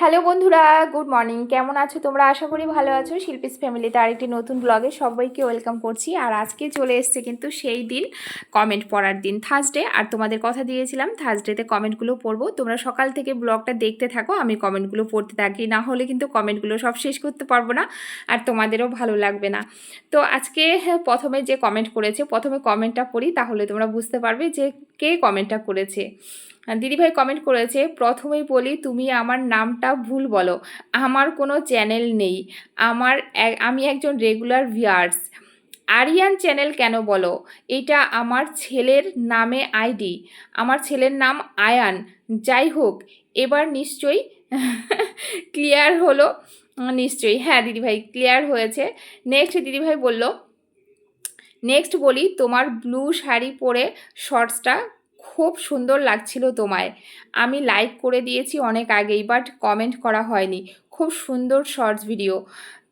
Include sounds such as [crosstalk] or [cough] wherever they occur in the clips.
Hello বন্ধুরা, good morning. কেমন আছো তোমরা? আশা করি ভালো আছো। শিল্পীস ফ্যামিলিতে আরেকটি নতুন ব্লগে সবাইকে ওয়েলকাম করছি। আর আজকে চলে এসছে কিন্তু সেই দিন কমেন্ট পড়ার দিন থার্সডে আর তোমাদের কথা দিয়েছিলাম থার্সডেতে কমেন্টগুলো পড়ব। তোমরা সকাল থেকে ব্লগটা দেখতে থাকো, আমি কমেন্টগুলো পড়তে থাকি। না হলে কিন্তু কমেন্টগুলো সব শেষ করতে পারব না, আর তোমাদেরও ভালো লাগবে না। তো আজকে প্রথমে যে কমেন্ট করেছে প্রথমে কমেন্টটা পড়ি, তাহলে তোমরা বুঝতে পারবে যে কে কমেন্টটা করেছে? দিদিভাই কমেন্ট করেছে, প্রথমেই বলি তুমি আমার নামটা ভুল বলো। আমার কোনো চ্যানেল নেই। আমার আমি একজন রেগুলার ভিয়ার্স আরিয়ান চ্যানেল কেন বলো? এটা আমার ছেলের নামে আইডি আমার ছেলের নাম আয়ান। যাই হোক, এবার নিশ্চয়ই [laughs] ক্লিয়ার হলো। নিশ্চয়ই। হ্যাঁ দিদিভাই ক্লিয়ার হয়েছে। নেক্সট দিদিভাই বলল নেক্সট বলি তোমার ব্লু শাড়ি পরে শর্টসটা খুব সুন্দর লাগছিল তোমায়। আমি লাইক করে দিয়েছি অনেক আগেই বাট কমেন্ট করা হয়নি। খুব সুন্দর শর্টস ভিডিও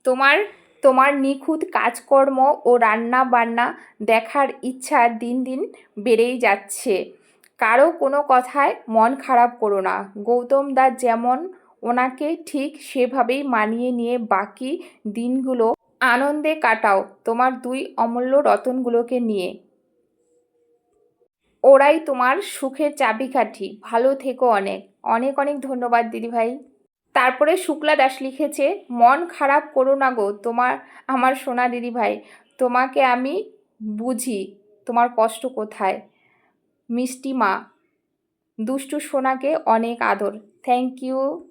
তোমার তোমার নিখুঁত কাজকর্ম ও রান্না বান্না দেখার ইচ্ছা দিন দিন বেড়েই যাচ্ছে। কারও কোনো কথায় মন খারাপ করো না। গৌতম দা যেমন ওনাকে ঠিক সেভাবেই মানিয়ে নিয়ে বাকি দিনগুলো আনন্দে কাটাও তোমার দুই অমূল্য রতনগুলোকে নিয়ে। ওরাই তোমার সুখের চাবিকাঠি। ভালো থেকো অনেক। অনেক অনেক ধন্যবাদ দিদিভাই। তারপরে শুক্লা দাস লিখেছে, মন খারাপ করো না গো, তোমার, আমার সোনা দিদিভাই, তোমাকে আমি বুঝি, তোমার কষ্ট কোথায়? মিষ্টি মা, দুষ্টু সোনাকে অনেক আদর। থ্যাংক ইউ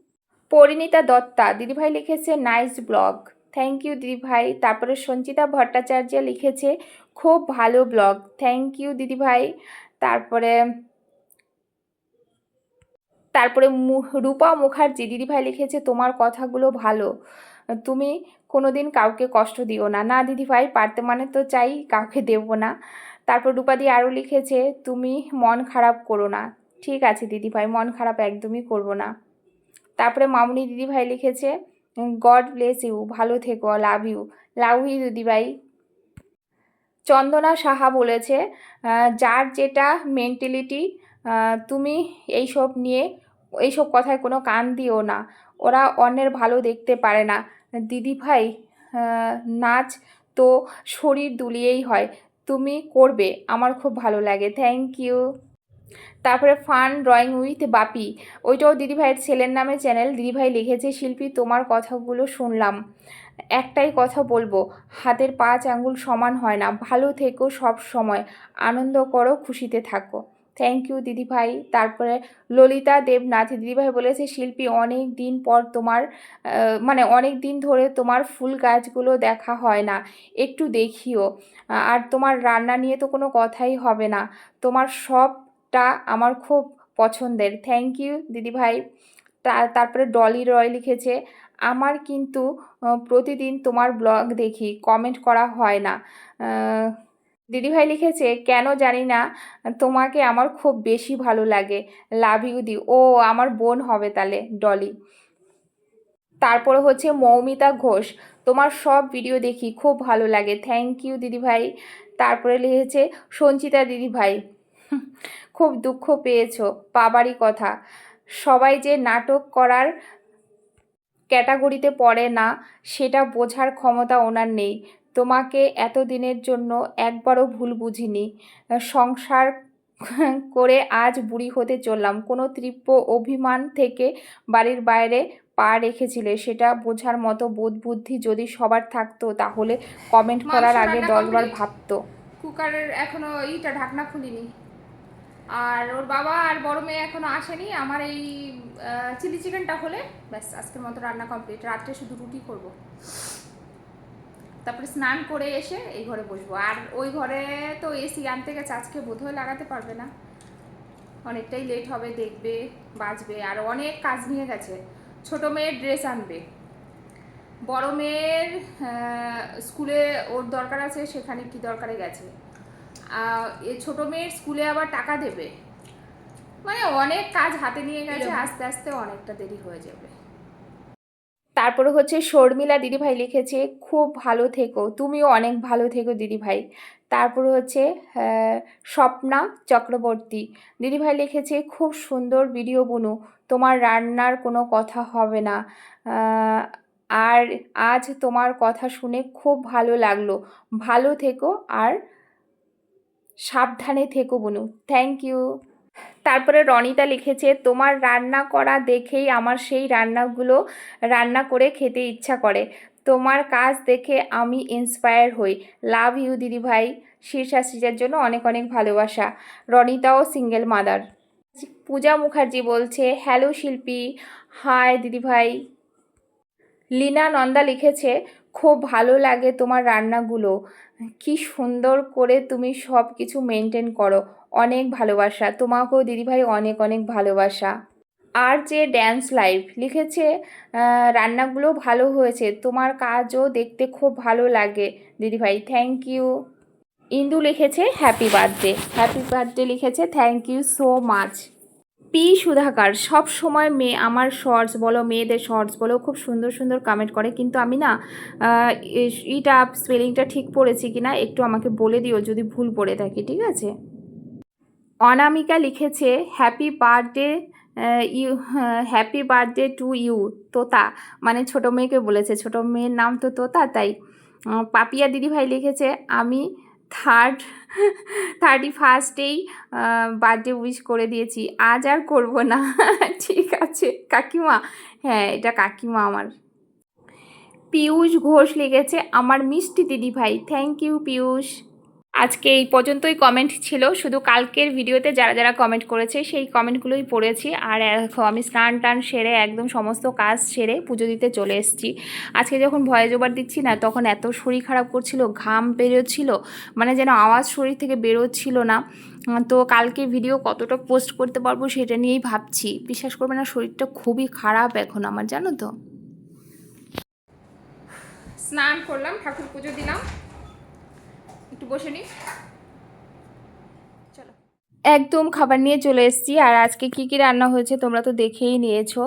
পরিণীতা দত্তা, দিদিভাই লিখেছে নাইস ব্লগ থ্যাংক ইউ দিদিভাই। তারপরে সঞ্চিতা ভট্টাচার্য লিখেছে, খুব ভালো ব্লগ থ্যাংক ইউ দিদিভাই। তারপরে তারপরে রূপা মুখার্জি, দিদিভাই লিখেছে, তোমার কথাগুলো ভালো। তুমি কোনো দিন কাউকে কষ্ট দিও না। না, দিদিভাই, পারতে মানে তো চাই কাউকে দেবো না। তারপর রূপাদি আরও লিখেছে, তুমি মন খারাপ করো না। ঠিক আছে, দিদিভাই, মন খারাপ একদমই করব না। তারপরে মামুনি দিদিভাই লিখেছে, গড ব্লেস ইউ, ভালো থেকো লাভ ইউ। লাভ ইউ, দিদিভাই। চন্দনা সাহা বলেছে যার যেটা মেন্টালিটি তুমি এইসব নিয়ে এইসব কথায় কোনো কান দিও না। ওরা অন্যের ভালো দেখতে পারে না। দিদি ভাই নাচ তো শরীর দুলিয়েই হয়। তুমি করবে, আমার খুব ভালো লাগে। থ্যাংক ইউ তারপরে ফান ড্রয়িং উইথ বাপি, ওইটাও দিদিভাইয়ের ছেলের নামে চ্যানেল। দিদিভাই লিখেছে, শিল্পী, তোমার কথাগুলো শুনলাম। একটাই কথা বলব, হাতের পাঁচ আঙ্গুল সমান হয় না, ভালো থেকো সব সময়, আনন্দ করো, খুশিতে থাকো। থ্যাংক ইউ দিদিভাই। তারপরে ললিতা দেবনাথ, দিদিভাই বলেছে, শিল্পী, অনেক দিন পর তোমার মানে অনেক দিন ধরে তোমার ফুল গাছগুলো দেখা হয় না, একটু দেখিও। আর তোমার রান্না নিয়ে তো কোনো কথাই হবে না, তোমার সবটা আমার খুব পছন্দের। থ্যাংক ইউ দিদিভাই। তারপরে ডলি রয় লিখেছে আমার কিন্তু প্রতিদিন তোমার ব্লগ দেখি কমেন্ট করা হয় না। দিদিভাই লিখেছে, কেন জানি না, তোমাকে আমার খুব বেশি ভালো লাগে। লাভ ইউ দি ও, আমার বোন হবে তাহলে ডলি তারপরে হচ্ছে মৌমিতা ঘোষ, তোমার সব ভিডিও দেখি, খুব ভালো লাগে। থ্যাংক ইউ দিদিভাই। তারপরে লিখেছে, সঞ্চিতা দিদিভাই, [laughs] খুব দুঃখ পেয়েছ। পাবারই কথা। সবাই যে নাটক করার ক্যাটাগরিতে পড়ে না সেটা বোঝার ক্ষমতা ওনার নেই। তোমাকে এতদিনের জন্য একবারও ভুল বুঝিনি। সংসার করে আজ বুড়ি হতে চললাম। কোনো তীব্র অভিমান থেকে বাড়ির বাইরে পা রেখেছিলে সেটা বোঝার মতো বোধ বুদ্ধি যদি সবার থাকতো তাহলে কমেন্ট করার আগে দশবার ভাবতো। কুকারের এখনও ইটা ঢাকনা খুলিনি। আর ওর বাবা আর বড় মেয়ে এখনও আসেনি। আমার এই চিলি চিকেনটা হলে ব্যাস, আজকের মতো রান্না কমপ্লিট রাত্রে শুধু রুটি করব। তারপরে স্নান করে এসে এই ঘরে বসবো। আর ওই ঘরে তো এসি আনতে গেছে, আজকে বোধহয় লাগাতে পারবে না। অনেকটাই লেট হবে, দেখবে, বাজবে। আর অনেক কাজ নিয়ে গেছে। ছোট মেয়ের ড্রেস আনবে। বড় মেয়ের স্কুলে ওর দরকার আছে, সেখানে কি দরকারে গেছে? ছোট মেয়ের স্কুলে আবার টাকা দেবে। মানে অনেক কাজ হাতে নিয়ে গেছে আস্তে আস্তে অনেকটা দেরি হয়ে যাবে। তারপরে হচ্ছে শর্মিলা দিদিভাই লিখেছে খুব ভালো থেকো তুমিও অনেক ভালো থেকো দিদিভাই। তারপরে হচ্ছে স্বপ্না চক্রবর্তী দিদিভাই লিখেছে খুব সুন্দর ভিডিও বুনু তোমার রান্নার কোনো কথা হবে না। আর আজ তোমার কথা শুনে খুব ভালো লাগল। ভালো থেকো আর সাবধানে থেকো বনু থ্যাংক ইউ তারপরে রনিতা লিখেছে, তোমার রান্না করা দেখেই আমার সেই রান্নাগুলো রান্না করে খেতে ইচ্ছা করে। তোমার কাজ দেখে আমি ইন্সপায়ার হই। লাভ ইউ দিদি দিদিভাই শীর্ষাশ্রীজার জন্য অনেক অনেক ভালোবাসা। রনিতাও সিঙ্গেল মাদার পূজা মুখার্জি বলছে হ্যালো শিল্পী। হাই দিদিভাই লীনা নন্দা লিখেছে খুব ভালো লাগে তোমার রান্নাগুলো। কি সুন্দর করে তুমি সব কিছু মেনটেন করো। অনেক ভালোবাসা। তোমাকেও দিদিভাই অনেক অনেক ভালোবাসা। আর যে ড্যান্স লাইভ লিখেছে রান্নাগুলো ভালো হয়েছে। তোমার কাজও দেখতে খুব ভালো লাগে। দিদিভাই থ্যাংক ইউ ইন্দু লিখেছে হ্যাপি বার্থডে হ্যাপি বার্থডে লিখেছে thank you so much P Sudhakar, সব সময় মেয়ে, আমার শর্টস বলো, মেয়েদের শর্টস বলো, খুব সুন্দর সুন্দর কমেন্ট করে। কিন্তু আমি না ইটা স্পেলিংটা ঠিক পড়েছি কি না একটু আমাকে বলে দিও, যদি ভুল পড়ে থাকি, ঠিক আছে? অনামিকা লিখেছে happy birthday you happy birthday to you Tota. মানে ছোট মেয়েকে বলেছে, ছোট মেয়ের নাম তো তোতা, তাই। পাপিয়া দিদিভাই লিখেছে, আমি থার্ড থার্টি ফার্স্টেই বার্থডে উইশ করে দিয়েছি। আজ আর করব না। ঠিক আছে, কাকিমা। হ্যাঁ এটা কাকিমা আমার। পিয়ুষ ঘোষ লেগেছে আমার মিষ্টি দিদিভাই। Thank you Piyush. আজকে এই পর্যন্তই কমেন্ট ছিল। শুধু কালকের ভিডিওতে যারা যারা কমেন্ট করেছে, সেই কমেন্টগুলোই পড়েছি। আর আমি স্নান টান সেরে একদম সমস্ত কাজ সেরে পুজো দিতে চলে এসেছি। আজকে যখন ভয়েস ওভার দিচ্ছি না, তখন এত শরীর খারাপ করছিল, ঘাম বেরোচ্ছিল মানে যেন আওয়াজ শরীর থেকে বেরোচ্ছিল না। তো কালকে ভিডিও কতটা পোস্ট করতে পারব সেটা নিয়েই ভাবছি। বিশ্বাস করবে না, শরীরটা খুবই খারাপ এখন আমার, জানো তো? স্নান করলাম, ঠাকুর পুজো দিলাম। একটু বসে চলো। একদম খাবার নিয়ে চলে এসেছি আর আজকে কি কি রান্না হয়েছে তোমরা তো দেখেই নিয়েছো।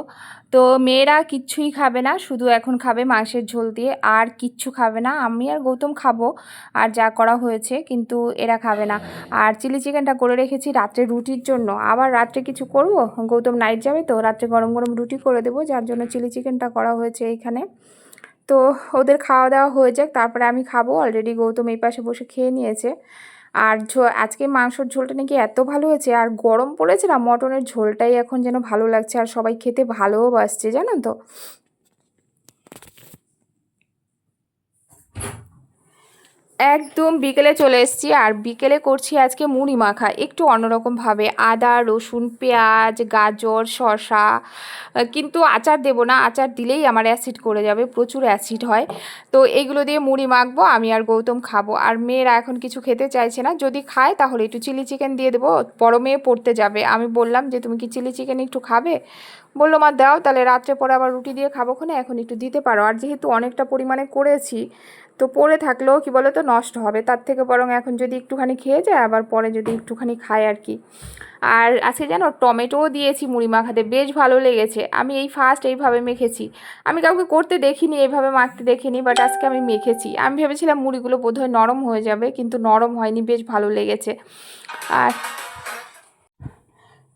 তো মেয়েরা কিচ্ছুই খাবে না, শুধু এখন খাবে মাংসের ঝোল দিয়ে, আর কিচ্ছু খাবে না। আমি আর গৌতম খাব, আর যা করা হয়েছে, কিন্তু এরা খাবে না। আর চিলি চিকেনটা করে রেখেছি রাত্রে রুটির জন্য। আবার রাত্রে কিছু করব? গৌতম নাইট যাবে তো, রাত্রে গরম গরম রুটি করে দেবো, যার জন্য চিলি চিকেনটা করা হয়েছে এইখানে তো ওদের খাওয়া দাওয়া হয়ে যাক, তারপরে আমি খাব। অলরেডি গৌতম এই পাশে বসে খেয়ে নিয়েছে। আর আজকে মাংসর ঝোলটা নাকি এত ভালো হয়েছে, আর গরম পড়েছে না, মটনের ঝোলটাই এখন যেন ভালো লাগছে, আর সবাই খেতে ভালোও বাসছে, জানো তো? একদম বিকেলে চলে এসেছি আর বিকেলে করছি আজকে মুড়ি মাখা একটু অন্যরকমভাবে আদা রসুন পেঁয়াজ গাজর আহ, কিন্তু আচার দেবো না আচার দিলেই আমার অ্যাসিড করে যাবে প্রচুর অ্যাসিড হয়। তো এইগুলো দিয়ে মুড়ি মাখবো আমি আর গৌতম খাব। আর মেয়েরা এখন কিছু খেতে চাইছে না যদি খায় তাহলে একটু চিলি চিকেন দিয়ে দেবো বড় মেয়ে পড়তে যাবে। আমি বললাম যে তুমি কি চিলি চিকেন একটু খাবে? বলল মা দাও তাহলে রাত্রে পরে আবার রুটি দিয়ে খাব এখন একটু দিতে পারো। আর যেহেতু অনেকটা পরিমাণে করেছি তো পড়ে থাকলেও কি বলো তো নষ্ট হবে। তার থেকে বরং এখন যদি একটুখানি খেয়ে যায়, আবার পরে যদি একটুখানি খায় আর কি। আর আজকে জানো, টমেটোও দিয়েছি মুড়ি মাখাতে, বেশ ভালো লেগেছে। আমি এই ফার্স্ট এইভাবে মেখেছি। আমি কাউকে করতে দেখিনি, এইভাবে মাখতে দেখিনি বাট আজকে আমি মেখেছি। আমি ভেবেছিলাম মুড়িগুলো বোধহয় নরম হয়ে যাবে, কিন্তু নরম হয়নি, বেশ ভালো লেগেছে। আর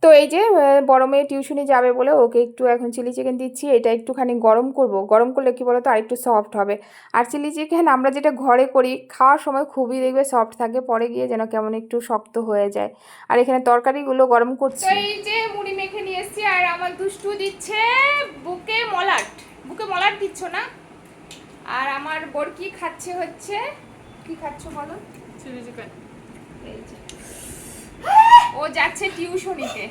তো এই যে বড় মেয়ে টিউশনি যাবে বলে ওকে একটু এখন চিলি চিকেন দিচ্ছি এটা একটুখানি গরম করব। গরম করলে কি বলো তো আর একটু সফট হবে। আর চিলি চিকেন আমরা যেটা ঘরে করি খাওয়ার সময় খুবই দেখবে সফট থাকে পরে গিয়ে যেন কেমন একটু শক্ত হয়ে যায়। আর এখানে তরকারিগুলো গরম তো করছি এই যে মুড়ি মেখে নিয়ে এসেছি আর আমার দুষ্টু দিচ্ছে বুকে মলাট। বুকে মলাট দিচ্ছ না? আর আমার বরকি খাচ্ছে হচ্ছে? কি খাচ্ছ বলো? চিলি চিকেন এই যে। ও যাচ্ছে টিউশনিতে।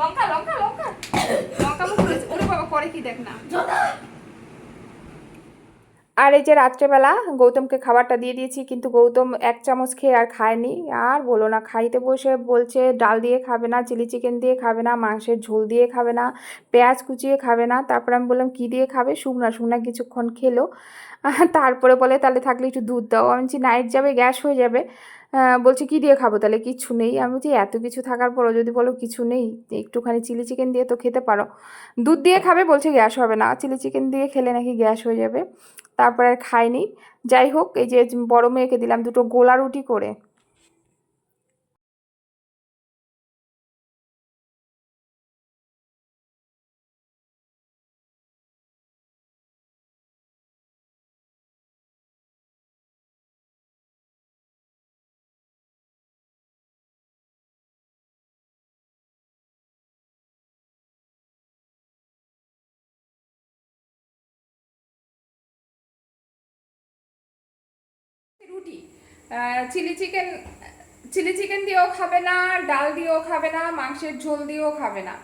লঙ্কা লঙ্কা লঙ্কা। লঙ্কা মুখ করেছে ওরে বাবা করে কি দেখ না। আর এই যে রাত্রেবেলা গৌতমকে খাবারটা দিয়ে দিয়েছি কিন্তু গৌতম এক চামচ খেয়ে আর খায়নি। আর বলো না খাইতে বসে বলছে ডাল দিয়ে খাবে না চিলি চিকেন দিয়ে খাবে না মাংসের ঝোল দিয়ে খাবে না পেঁয়াজ কুচিয়ে খাবে না। তারপর আমি বললাম কী দিয়ে খাবে? শুকনা শুকনা কিছুক্ষণ খেলো। তারপরে বলে তাহলে থাকলে একটু দুধ দাও। আমি বলছি নাইট যাবে গ্যাস হয়ে যাবে। বলছে, কি দিয়ে খাব? তাহলে কিছু নেই। আমি বলছি, এত কিছু থাকার পরও যদি বলো কিছু নেই, একটুখানি চিলি চিকেন দিয়ে তো খেতে পারো। দুধ দিয়ে খাবে? বলছে, গ্যাস হবে না। চিলি চিকেন দিয়ে খেলে নাকি গ্যাস হয়ে যাবে? তারপর আর খাইনি। যাই হোক, এই যে বড় মেয়েকে দিলাম দুটো গোলা রুটি করে। চিলি চিকেন চিলি চিকেন দিয়েও খাবে না, ডাল দিয়েও খাবে না, মাংসের ঝোল দিয়েও খাবে না।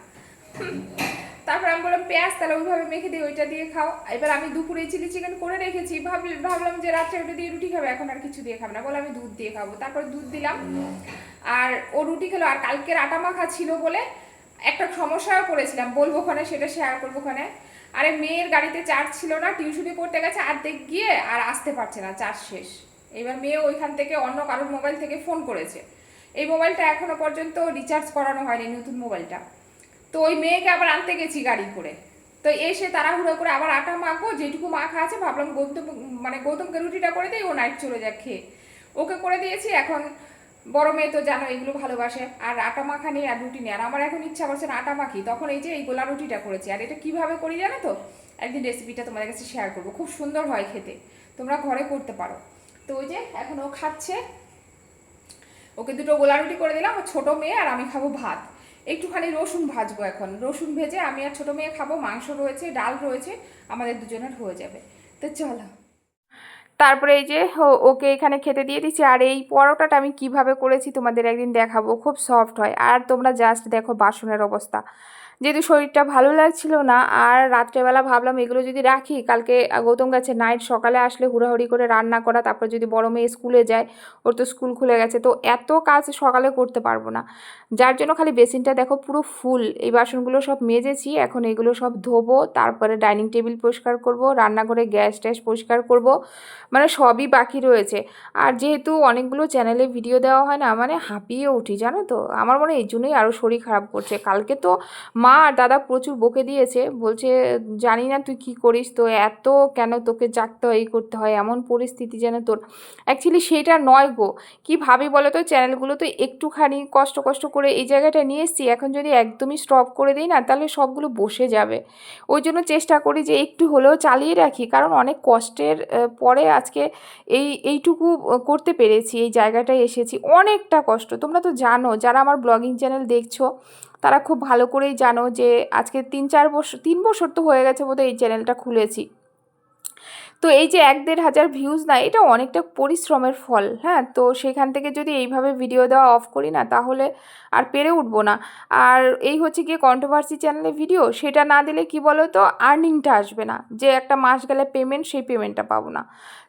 তারপর আমি বললাম, পেঁয়াজ তাহলে ওইভাবে মেখে দিয়ে ওইটা দিয়ে খাও। এবার আমি দুপুরে চিলি চিকেন করে রেখেছি। ভাবল, ভাবলাম যে রাত্রে ওটা দিয়ে রুটি খাবে, এখন আর কিছু দিয়ে খাবে না। বলে আমি দুধ দিয়ে খাব। তারপর দুধ দিলাম। আর ও রুটি খেলো। আর কালকের আটা মাখা ছিল বলে একটা সমস্যাও পড়েছিলাম। বলব ওখানে, সেটা শেয়ার করব ওখানে। আরে মেয়ের গাড়িতে চার্জ ছিল না টিউশনি করতে গেছে, অর্ধেক গিয়ে আর আসতে পারছে না চার্জ শেষ। এবার মেয়ে ওইখান থেকে অন্য কারোর মোবাইল থেকে ফোন করেছে। এই মোবাইলটা এখনও পর্যন্ত রিচার্জ করানো হয়নি নতুন মোবাইলটা তো ওই মেয়েকে আবার আনতে গেছি গাড়ি করে। তো এসে তাড়াহুড়ো করে আবার আটা মাখবো যেটুকু মাখা আছে ভাবলাম গৌতম মানে গৌতমকে রুটিটা করে দিই, ও নাইট চলে যাক খেয়ে। ওকে করে দিয়েছি, এখন বড় মেয়ে তো জানো এগুলো ভালোবাসে, আর আটা মাখা নেই আর রুটি নেই। আর আমার এখন ইচ্ছা করছে না আটা মাখি। তখন এই যে এই গোলা রুটিটা করেছি। আর এটা কীভাবে করি জানো তো? একদিন রেসিপিটা তোমাদের কাছে শেয়ার করব। খুব সুন্দর হয় খেতে। তোমরা ঘরে করতে পারো। তো ওই যে এখন ও খাচ্ছে। ওকে দুটো গোলা রুটি করে দিলাম, ও ছোটো মেয়ে আর আমি খাব ভাত। একটুখানি রসুন ভাজবো এখন। রসুন ভেজে আমি আর ছোটো মেয়ে খাব, মাংস রয়েছে, ডাল রয়েছে, আমাদের দুজনের হয়ে যাবে। তো চলো। তারপরে এই যে ওকে এখানে খেতে দিয়ে দিচ্ছি। আর এই পরোটাটা আমি কীভাবে করেছি তোমাদের একদিন দেখাবো, খুব সফট হয়। আর তোমরা জাস্ট দেখো বাসনের অবস্থা। যেহেতু শরীরটা ভালো লাগছিল না, আর রাত্রেবেলা ভাবলাম এগুলো যদি রাখি, কালকে গৌতম গাছে নাইট সকালে আসলে হুড়াহুড়ি করে রান্না করা, তারপর যদি বড় মেয়ে স্কুলে যায়, ওর তো স্কুল খুলে গেছে, তো এত কাজ সকালে করতে পারব না। যার জন্য খালি বেসিনটা দেখো পুরো ফুল এই বাসনগুলো সব মেজেছি, এখন এগুলো সব ধোবো, তারপরে ডাইনিং টেবিল পরিষ্কার করব, রান্নাঘরে গ্যাস ট্যাস পরিষ্কার করব মানে সবই বাকি রয়েছে। আর যেহেতু অনেকগুলো চ্যানেলে ভিডিও দেওয়া হয় না মানে হাঁপিয়ে উঠি, জানো তো? আমার মনে হয় এই জন্যই আরও শরীর খারাপ করছে। কালকে তো মা আর দাদা প্রচুর বকে দিয়েছে, বলছে, জানি না তুই কি করিস, তো এত কেন তোকে জাগতে হয়, এই করতে হয়, এমন পরিস্থিতি যেন তোর। অ্যাকচুয়ালি সেটা নয় গো। কি ভাবি বলো তো চ্যানেলগুলো তো একটুখানি কষ্ট কষ্ট করে এই জায়গাটা নিয়ে এসেছি, এখন যদি একদমই স্টপ করে দিই না, তাহলে সবগুলো বসে যাবে। ওই জন্য চেষ্টা করি যে একটু হলেও চালিয়ে রাখি, কারণ অনেক কষ্টের পরে আজকে এই, এইটুকু করতে পেরেছি, এই জায়গাটায় এসেছি। অনেকটা কষ্ট। তোমরা তো জানো, যারা আমার ব্লগিং চ্যানেল দেখছ তারা খুব ভালো করেই জানো যে আজকে তিন, চার বছর, তিন বছর তো হয়ে গেছে বোধহয় এই চ্যানেলটা খুলেছি। তো এই যে এক দেড় হাজার ভিউজ না, এটা অনেকটা পরিশ্রমের ফল হ্যাঁ? তো সেখান থেকে যদি এইভাবে ভিডিও দেওয়া অফ করি না, তাহলে আর পেরে উঠবো না। আর এই হচ্ছে গিয়ে কন্ট্রোভার্সি চ্যানেলে ভিডিও সেটা না দিলে কি বলো তো আর্নিংটা আসবে না। যে একটা মাস গেলে পেমেন্ট সেই পেমেন্টটা পাবো না।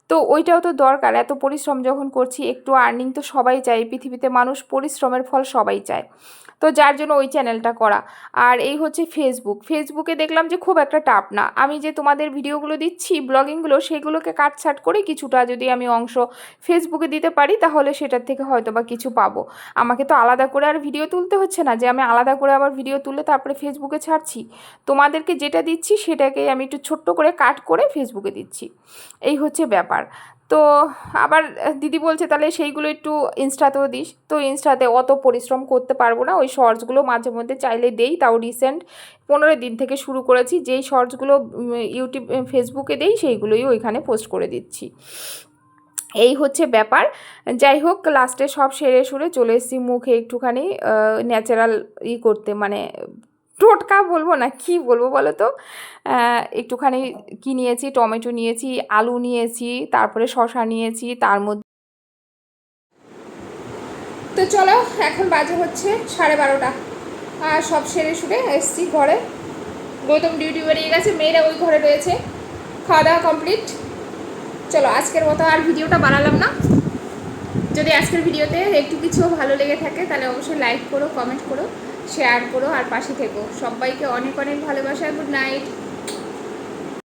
তো ওইটাও তো দরকার, এত পরিশ্রম যখন করছি, একটু আর্নিং তো সবাই চায়, পৃথিবীতে মানুষ পরিশ্রমের ফল সবাই চায়। তো যার জন্য ওই চ্যানেলটা করা। আর এই হচ্ছে ফেসবুক ফেসবুকে দেখলাম যে খুব একটা টাপ না। আমি যে তোমাদের ভিডিওগুলো দিচ্ছি, ব্লগিংগুলো, সেগুলোকে কাটছাট করে কিছুটা যদি আমি অংশ ফেসবুকে দিতে পারি, তাহলে সেটার থেকে হয়তো বা কিছু পাবো। আমাকে তো আলাদা করে আর ভিডিও তুলতে হচ্ছে না। যে আমি আলাদা করে আবার ভিডিও তুলে তারপরে ফেসবুকে ছাড়ছি। তোমাদেরকে যেটা দিচ্ছি সেটাকে আমি একটু ছোট্ট করে কাট করে ফেসবুকে দিচ্ছি। এই হচ্ছে ব্যাপার। তো আবার দিদি বলছে, তাহলে সেইগুলো একটু ইনস্টাতেও দিস। তো ইনস্টাতে অত পরিশ্রম করতে পারব না। ওই শর্টসগুলো মাঝে মধ্যে চাইলে দেই, তাও রিসেন্ট পনেরো দিন থেকে শুরু করেছি। যেই শর্টসগুলো ইউটিউব ফেসবুকে দেই, সেইগুলোই ওইখানে পোস্ট করে দিচ্ছি। এই হচ্ছে ব্যাপার। যাই হোক লাস্টে সব সেরে সুরে চলে এসেছি মুখে একটুখানি ন্যাচারাল ই করতে মানে টোটকা বলব না, কি বলব বলো তো? একটুখানি কি নিয়েছি? টমেটো নিয়েছি, আলু নিয়েছি, তারপরে শশা নিয়েছি, তার মধ্যে তো চলো, এখন বাজে হচ্ছে সাড়ে বারোটা। আর সব সেরে সুরে এসছি ঘরে। গৌতম ডিউটি বেরিয়ে গেছে, মেয়েরা ওই ঘরে রয়েছে। খাওয়া দাওয়া কমপ্লিট চলো, আজকের মতো আর ভিডিওটা বানালাম না। যদি আজকের ভিডিওতে একটু কিছু ভালো লেগে থাকে, তাহলে অবশ্যই লাইক করো কমেন্ট করো। শেয়ার করো আর পাশে থেকো। সবাইকে অনেক অনেক ভালোবাসা। Good night